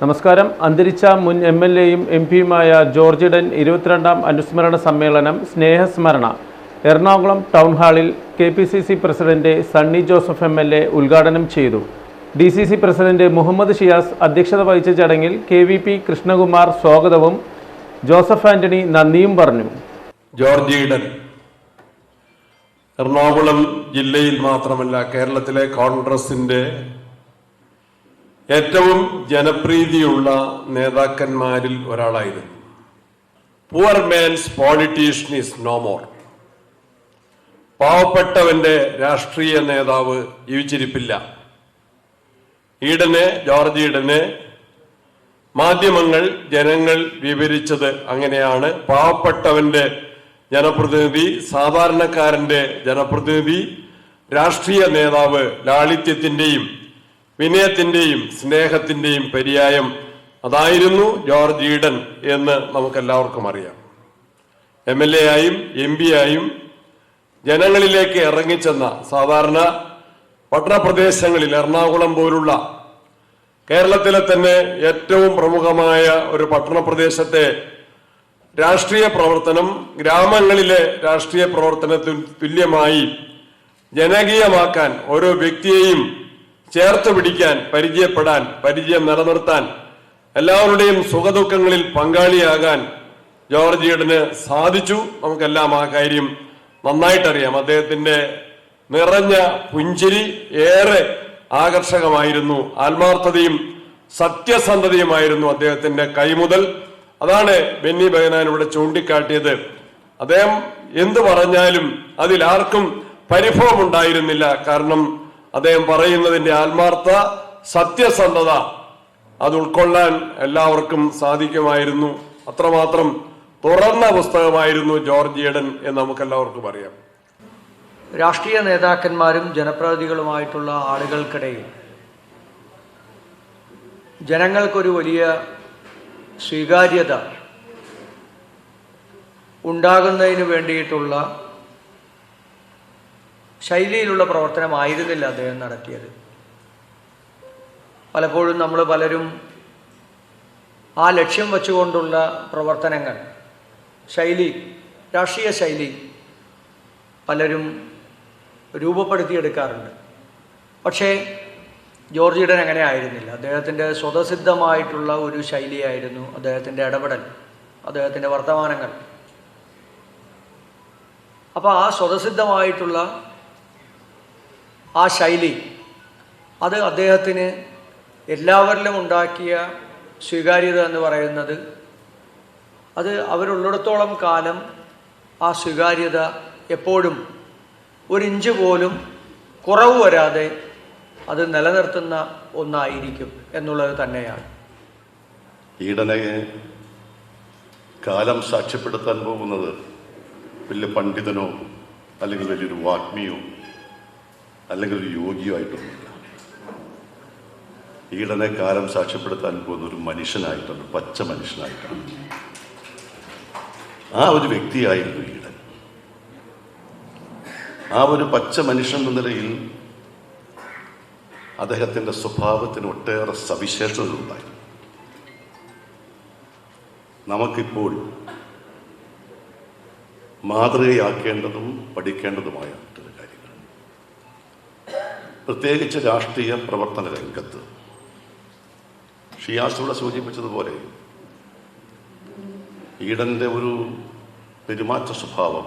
നമസ്കാരം. അന്തരിച്ച മുൻ എം എൽ എയും എം പിയുമായ ജോർജിഡൻ ഇരുപത്തിരണ്ടാം അനുസ്മരണ സമ്മേളനം സ്നേഹസ്മരണ. എറണാകുളം ടൗൺ ഹാളിൽ K P C C president Sunny Joseph M L A ഉദ്ഘാടനം ചെയ്തു. D C C president Muhammad Shiyas അധ്യക്ഷത വഹിച്ച ചടങ്ങിൽ കെ വി പി കൃഷ്ണകുമാർ സ്വാഗതവും ജോസഫ് ആന്റണി നന്ദിയും പറഞ്ഞു. ജോർജിഡൻ എറണാകുളം ജില്ലയിൽ മാത്രമല്ല കേരളത്തിലെ കോൺഗ്രസിന്റെ ഏറ്റവും ജനപ്രീതിയുള്ള നേതാക്കന്മാരിൽ ഒരാളായിരുന്നു. Poor man's politician is no more പാവപ്പെട്ടവന്റെ രാഷ്ട്രീയ നേതാവ് ജീവിച്ചിരിപ്പില്ല. ഈഡനെ ജോർജ് ഈഡനെ മാധ്യമങ്ങൾ ജനങ്ങൾ വിവരിച്ചത് അങ്ങനെയാണ്. പാവപ്പെട്ടവന്റെ ജനപ്രതിനിധി സാധാരണക്കാരന്റെ ജനപ്രതിനിധി രാഷ്ട്രീയ നേതാവ് ലാളിത്യത്തിന്റെയും വിനയത്തിന്റെയും സ്നേഹത്തിന്റെയും പര്യായം അതായിരുന്നു ജോർജ് ഈഡൻ എന്ന് നമുക്കെല്ലാവർക്കും അറിയാം. എം എൽ എ ആയും എം പി ആയും ജനങ്ങളിലേക്ക് ഇറങ്ങിച്ചെന്ന സാധാരണ പട്ടണപ്രദേശങ്ങളിൽ എറണാകുളം പോലുള്ള കേരളത്തിലെ തന്നെ ഏറ്റവും പ്രമുഖമായ ഒരു പട്ടണപ്രദേശത്തെ രാഷ്ട്രീയ പ്രവർത്തനം ഗ്രാമങ്ങളിലെ രാഷ്ട്രീയ പ്രവർത്തനത്തിന് തുല്യമായി ജനകീയമാക്കാൻ ഓരോ വ്യക്തിയെയും ചേർത്ത് പിടിക്കാൻ പരിചയപ്പെടാൻ പരിചയം നിലനിർത്താൻ എല്ലാവരുടെയും സുഖദുഃഖങ്ങളിൽ പങ്കാളിയാകാൻ ജോർജ് ഈഡന് സാധിച്ചു. നമുക്കെല്ലാം ആ കാര്യം നന്നായിട്ടറിയാം. അദ്ദേഹത്തിന്റെ നിറഞ്ഞ പുഞ്ചിരി ഏറെ ആകർഷകമായിരുന്നു. ആത്മാർത്ഥതയും സത്യസന്ധതയുമായിരുന്നു അദ്ദേഹത്തിന്റെ കൈമുതൽ അതാണ് ബെന്നി ബഹനാൻ ഇവിടെ ചൂണ്ടിക്കാട്ടിയത്. അദ്ദേഹം എന്തു പറഞ്ഞാലും അതിൽ ആർക്കും പരിഭവം ഉണ്ടായിരുന്നില്ല കാരണം അദ്ദേഹം പറയുന്നതിന്റെ ആത്മാർത്ഥ സത്യസന്ധത അത് ഉൾക്കൊള്ളാൻ എല്ലാവർക്കും സാധിക്കുമായിരുന്നു. അത്രമാത്രം തുറന്ന പുസ്തകമായിരുന്നു ജോർജ് ഈഡൻ എന്ന് നമുക്കെല്ലാവർക്കും അറിയാം. രാഷ്ട്രീയ നേതാക്കന്മാരും ജനപ്രതിനിധികളുമായിട്ടുള്ള ആളുകൾക്കിടയിൽ ജനങ്ങൾക്കൊരു വലിയ സ്വീകാര്യത ഉണ്ടാകുന്നതിന് വേണ്ടിയിട്ടുള്ള ശൈലിയിലുള്ള പ്രവർത്തനമായിരുന്നില്ല അദ്ദേഹം നടത്തിയത്. പലപ്പോഴും നമ്മൾ പലരും ആ ലക്ഷ്യം വച്ചുകൊണ്ടുള്ള പ്രവർത്തനങ്ങൾ ശൈലി രാഷ്ട്രീയ ശൈലി പലരും രൂപപ്പെടുത്തിയെടുക്കാറുണ്ട്. പക്ഷേ ജോർജ് ഇടൻ അങ്ങനെ ആയിരുന്നില്ല. അദ്ദേഹത്തിന്റെ സ്വതസിദ്ധമായിട്ടുള്ള ഒരു ശൈലിയായിരുന്നു അദ്ദേഹത്തിന്റെ ഇടപെടൽ അദ്ദേഹത്തിന്റെ വർത്തമാനങ്ങൾ. അപ്പോൾ ആ സ്വതസിദ്ധമായിട്ടുള്ള ആ ശൈലി. അത് അദ്ദേഹത്തിന് എല്ലാവരിലും ഉണ്ടാക്കിയ സ്വീകാര്യത എന്ന് പറയുന്നത് അത് അവരുള്ളിടത്തോളം കാലം ആ സ്വീകാര്യത എപ്പോഴും ഒരിഞ്ച് പോലും കുറവ് വരാതെ അത് നിലനിർത്തുന്ന ഒന്നായിരിക്കും എന്നുള്ളത് തന്നെയാണ്. ഈടനെ കാലം സാക്ഷ്യപ്പെടുത്താൻ പോകുന്നത് വലിയ പണ്ഡിതനോ അല്ലെങ്കിൽ വലിയൊരു വാഗ്മിയോ അല്ലെങ്കിൽ ഒരു യോഗിയോ ആയിട്ടൊന്നുമില്ല ഈടനെ കാലം സാക്ഷ്യപ്പെടുത്താൻ പോകുന്ന ഒരു മനുഷ്യനായിട്ടാണ് പച്ച മനുഷ്യനായിട്ടാണ്. ആ ഒരു വ്യക്തിയായിരുന്നു ഈടൻ. ആ ഒരു പച്ച മനുഷ്യൻ എന്ന നിലയിൽ അദ്ദേഹത്തിന്റെ സ്വഭാവത്തിന് ഒട്ടേറെ സവിശേഷതകളുണ്ടായിരുന്നു നമുക്കിപ്പോൾ മാതൃകയാക്കേണ്ടതും പഠിക്കേണ്ടതുമായിട്ട് പ്രത്യേകിച്ച് രാഷ്ട്രീയ പ്രവർത്തന രംഗത്ത്. ഷിയാസൂടെ സൂചിപ്പിച്ചതുപോലെ ഈടന്റെ ഒരു പെരുമാറ്റ സ്വഭാവം.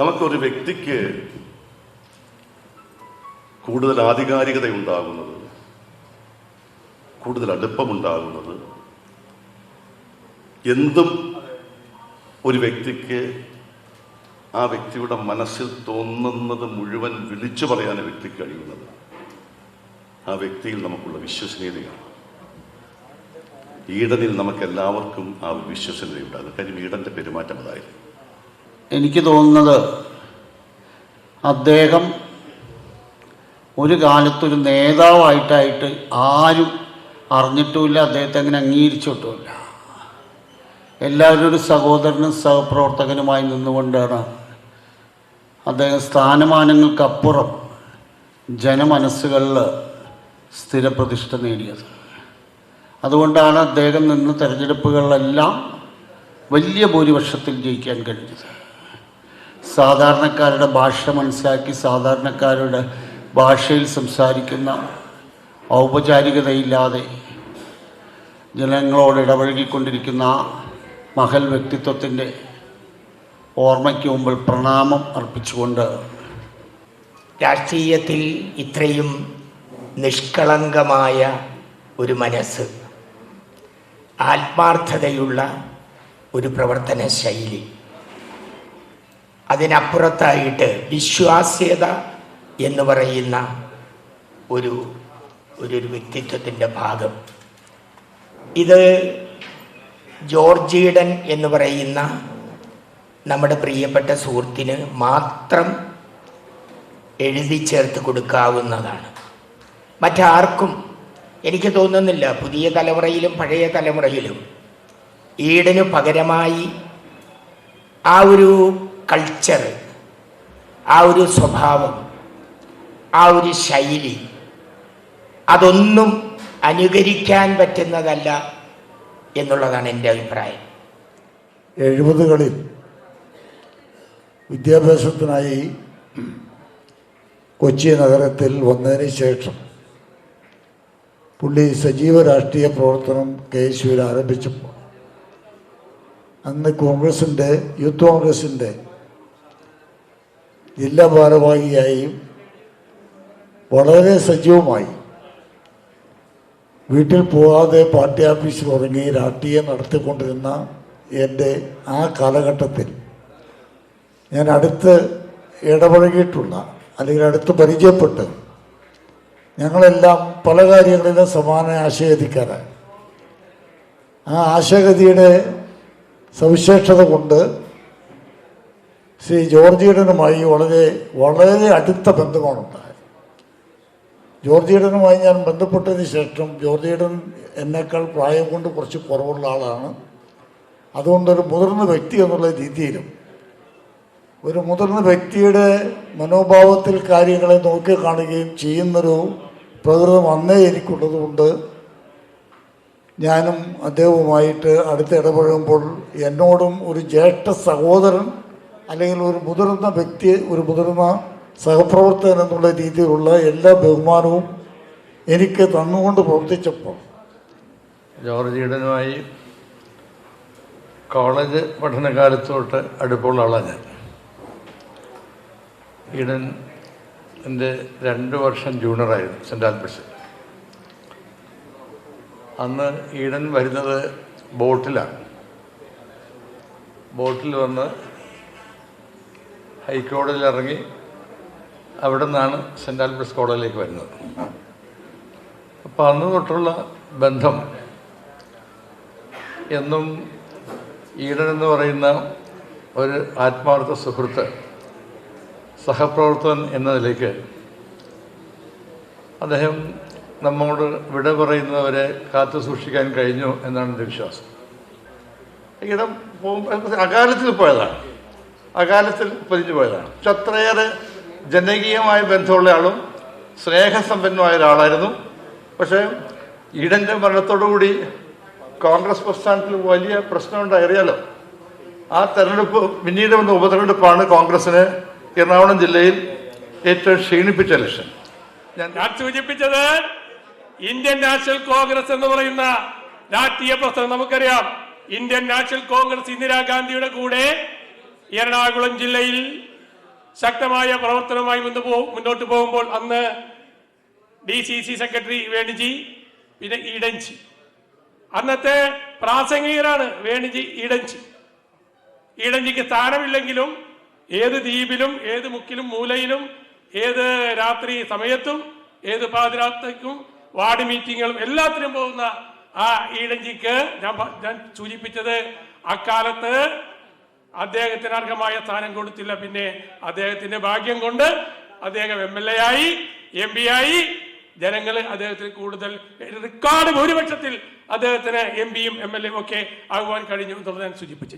നമുക്കൊരു വ്യക്തിക്ക് കൂടുതൽ ആധികാരികത ഉണ്ടാകുന്നത് കൂടുതൽ അടുപ്പമുണ്ടാകുന്നത് എന്തും ഒരു വ്യക്തിക്ക് ആ വ്യക്തിയുടെ മനസ്സിൽ തോന്നുന്നത് മുഴുവൻ വിളിച്ചു പറയാൻ ആ വ്യക്തിക്ക് കഴിയുന്നത് ആ വ്യക്തിയിൽ നമുക്കുള്ള വിശ്വസനീയതയാണ്. ഈടനിൽ നമുക്ക് എല്ലാവർക്കും ആ വിശ്വസനീയതയുണ്ടാകും കാര്യം ഈടന്റെ പെരുമാറ്റം അതായിരുന്നു എനിക്ക് തോന്നുന്നത് അദ്ദേഹം ഒരു കാലത്തൊരു നേതാവായിട്ടായിട്ട് ആരും അറിഞ്ഞിട്ടുമില്ല. അദ്ദേഹത്തെ അങ്ങനെ അംഗീകരിച്ചിട്ടുമില്ല എല്ലാവരും ഒരു സഹോദരനും സഹപ്രവർത്തകനുമായി നിന്നുകൊണ്ടാണ് അദ്ദേഹം സ്ഥാനമാനങ്ങൾക്കപ്പുറം ജനമനസ്സുകളിൽ സ്ഥിരപ്രതിഷ്ഠ നേടിയത്. അതുകൊണ്ടാണ് അദ്ദേഹം നിന്ന് തെരഞ്ഞെടുപ്പുകളിലെല്ലാം വലിയ ഭൂരിപക്ഷത്തിൽ ജയിക്കാൻ കഴിഞ്ഞത്. സാധാരണക്കാരുടെ ഭാഷ മനസ്സിലാക്കി സാധാരണക്കാരുടെ ഭാഷയിൽ സംസാരിക്കുന്ന ഔപചാരികതയില്ലാതെ ജനങ്ങളോട് ഇടപഴകിക്കൊണ്ടിരിക്കുന്ന മഹൽ വ്യക്തിത്വത്തിന്റെ ഓർമ്മയ്ക്ക് മുമ്പിൽ പ്രണാമം അർപ്പിച്ചുകൊണ്ട് രാഷ്ട്രീയത്തിൽ ഇത്രയും നിഷ്കളങ്കമായ ഒരു മനസ്സ് ആത്മാർത്ഥതയുള്ള ഒരു പ്രവർത്തന ശൈലി. അതിനപ്പുറത്തായിട്ട് വിശ്വാസ്യത എന്ന് പറയുന്ന ഒരു ഒരു വ്യക്തിത്വത്തിന്റെ ഭാഗം. ഇത് ജോർജീഡൻ എന്ന് പറയുന്ന നമ്മുടെ പ്രിയപ്പെട്ട സുഹൃത്തിന് മാത്രം എഴുതി ചേർത്ത് കൊടുക്കാവുന്നതാണ്. മറ്റാർക്കും എനിക്ക് തോന്നുന്നില്ല പുതിയ തലമുറയിലും പഴയ തലമുറയിലും ഈടന് പകരമായി ആ ഒരു കൾച്ചർ ആ ഒരു സ്വഭാവം ആ ഒരു ശൈലി അതൊന്നും അനുകരിക്കാൻ പറ്റുന്നതല്ല എന്നുള്ളതാണ് എന്റെ അഭിപ്രായം. എഴുപതുകളിൽ വിദ്യാഭ്യാസത്തിനായി കൊച്ചി നഗരത്തിൽ വന്നതിന് ശേഷം പുള്ളി സജീവ രാഷ്ട്രീയ പ്രവർത്തനം കെ യുവിൽ ആരംഭിച്ചപ്പോൾ അന്ന് കോൺഗ്രസിന്റെ യൂത്ത് കോൺഗ്രസിന്റെ ജില്ലാ ഭാരവാഹിയായും വളരെ സജീവമായി വീട്ടിൽ പോകാതെ പാർട്ടി ഓഫീസിൽ ഉറങ്ങി രാഷ്ട്രീയം നടത്തിക്കൊണ്ടിരുന്ന എന്റെ ആ കാലഘട്ടത്തിൽ ഞാൻ അടുത്ത് ഇടപഴകിയിട്ടുള്ള അല്ലെങ്കിൽ അടുത്ത് പരിചയപ്പെട്ട് ഞങ്ങളെല്ലാം പല കാര്യങ്ങളിലും സമാന ആശയഗതിക്കാരാണ് ആ ആശയഗതിയുടെ സവിശേഷത കൊണ്ട് ശ്രീ ജോർജിയുടനുമായി വളരെ വളരെ അടുത്ത ബന്ധമാണുണ്ടായത്. ജോർജിയുടനുമായി ഞാൻ ബന്ധപ്പെട്ടതിന് ശേഷം ജോർജിയുടൻ എന്നേക്കാൾ പ്രായം കൊണ്ട് കുറച്ച് കുറവുള്ള ആളാണ്. അതുകൊണ്ടൊരു മുതിർന്ന വ്യക്തി എന്നുള്ള രീതിയിലും ഒരു മുതിർന്ന വ്യക്തിയുടെ മനോഭാവത്തിൽ കാര്യങ്ങളെ നോക്കി കാണുകയും ചെയ്യുന്നൊരു പ്രകൃതം അന്നേ എനിക്കുള്ളതുകൊണ്ട് ഞാനും അദ്ദേഹവുമായിട്ട് അടുത്ത് ഇടപഴകുമ്പോൾ എന്നോടും ഒരു ജ്യേഷ്ഠ സഹോദരൻ അല്ലെങ്കിൽ ഒരു മുതിർന്ന വ്യക്തി ഒരു മുതിർന്ന സഹപ്രവർത്തകൻ എന്നുള്ള രീതിയിലുള്ള എല്ലാ ബഹുമാനവും എനിക്ക് തന്നുകൊണ്ട് പ്രവർത്തിച്ചപ്പോൾ. ജോർജ് ഈഡനുമായി കോളേജ് പഠനകാലത്തോട്ട് അടുപ്പുള്ള ആളാണ് ഞാൻ. ഈഡൻ എന്റെ രണ്ട് വർഷം ജൂനിയറായിരുന്നു സെന്റ് ആൽബർട്സ് അന്ന് ഈഡൻ വരുന്നത് ബോട്ടിലാണ്. ബോട്ടിൽ വന്ന് ഹൈക്കോടതിയിൽ ഇറങ്ങി അവിടെ നിന്നാണ് സെന്റ് ആൽബർട്സ് കോടതിയിലേക്ക് വരുന്നത്. അപ്പോൾ അന്ന് തൊട്ടുള്ള ബന്ധം എന്നും ഈഡൻ എന്ന് പറയുന്ന ഒരു ആത്മാർത്ഥ സുഹൃത്ത് സഹപ്രവർത്തകൻ എന്ന നിലയ്ക്ക് അദ്ദേഹം നമ്മോട് വിട പറയുന്നവരെ കാത്തു സൂക്ഷിക്കാൻ കഴിഞ്ഞു എന്നാണ് എന്റെ വിശ്വാസം. ഇടം പോകുമ്പോൾ അകാലത്തിൽ പോയതാണ്. അകാലത്തിൽ പതിഞ്ഞു പോയതാണ്. പക്ഷെ അത്രയേറെ ജനകീയമായ ബന്ധമുള്ള ആളും സ്നേഹസമ്പന്നമായ ഒരാളായിരുന്നു. പക്ഷേ ഈഡന്റെ മരണത്തോടുകൂടി കോൺഗ്രസ് പ്രസ്ഥാനത്തിൽ വലിയ പ്രശ്നമുണ്ടായി. അറിയാലോ? ആ തെരഞ്ഞെടുപ്പ് പിന്നീട് വന്ന ഉപതെരഞ്ഞെടുപ്പാണ് കോൺഗ്രസിന് എറണാകുളം ജില്ലയിൽ ഏറ്റവും ക്ഷീണിപ്പിച്ച ഇലക്ഷൻ ഞാൻ സൂചിപ്പിച്ചത്? ഇന്ത്യൻ നാഷണൽ കോൺഗ്രസ് എന്ന് പറയുന്ന രാഷ്ട്രീയ പ്രസ്ഥാനം നമുക്കറിയാം. ഇന്ത്യൻ നാഷണൽ കോൺഗ്രസ് ഇന്ദിരാഗാന്ധിയുടെ കൂടെ എറണാകുളം ജില്ലയിൽ ശക്തമായ പ്രവർത്തനവുമായി മുന്നോട്ട് പോകുമ്പോൾ അന്ന് D C C secretary Veniji പിന്നെ ഇടഞ്ചി. അന്നത്തെ പ്രാസംഗികരാണ് വേണിജി ഇടഞ്ചി. ഇടഞ്ചിക്ക് സ്ഥാനമില്ലെങ്കിലും ഏത് ദ്വീപിലും ഏത് മുക്കിലും മൂലയിലും ഏത് രാത്രി സമയത്തും ഏത് പാതിരാത്രിക്കും വാർഡ് മീറ്റിങ്ങുകളും എല്ലാത്തിനും പോകുന്ന ആ ഈടഞ്ചിക്ക് ഞാൻ ഞാൻ സൂചിപ്പിച്ചത് അക്കാലത്ത് അദ്ദേഹത്തിന് അർഹമായ സ്ഥാനം കൊടുത്തില്ല. പിന്നെ അദ്ദേഹത്തിന്റെ ഭാഗ്യം കൊണ്ട് അദ്ദേഹം എം എൽ എ ആയി എം പി ആയി ജനങ്ങൾ അദ്ദേഹത്തിന് കൂടുതൽ റെക്കോർഡ് ഭൂരിപക്ഷത്തിൽ അദ്ദേഹത്തിന് എം പിയും എം എൽ എയും ഒക്കെ ആകുവാൻ കഴിഞ്ഞു എന്നുള്ളത് ഞാൻ സൂചിപ്പിച്ചു.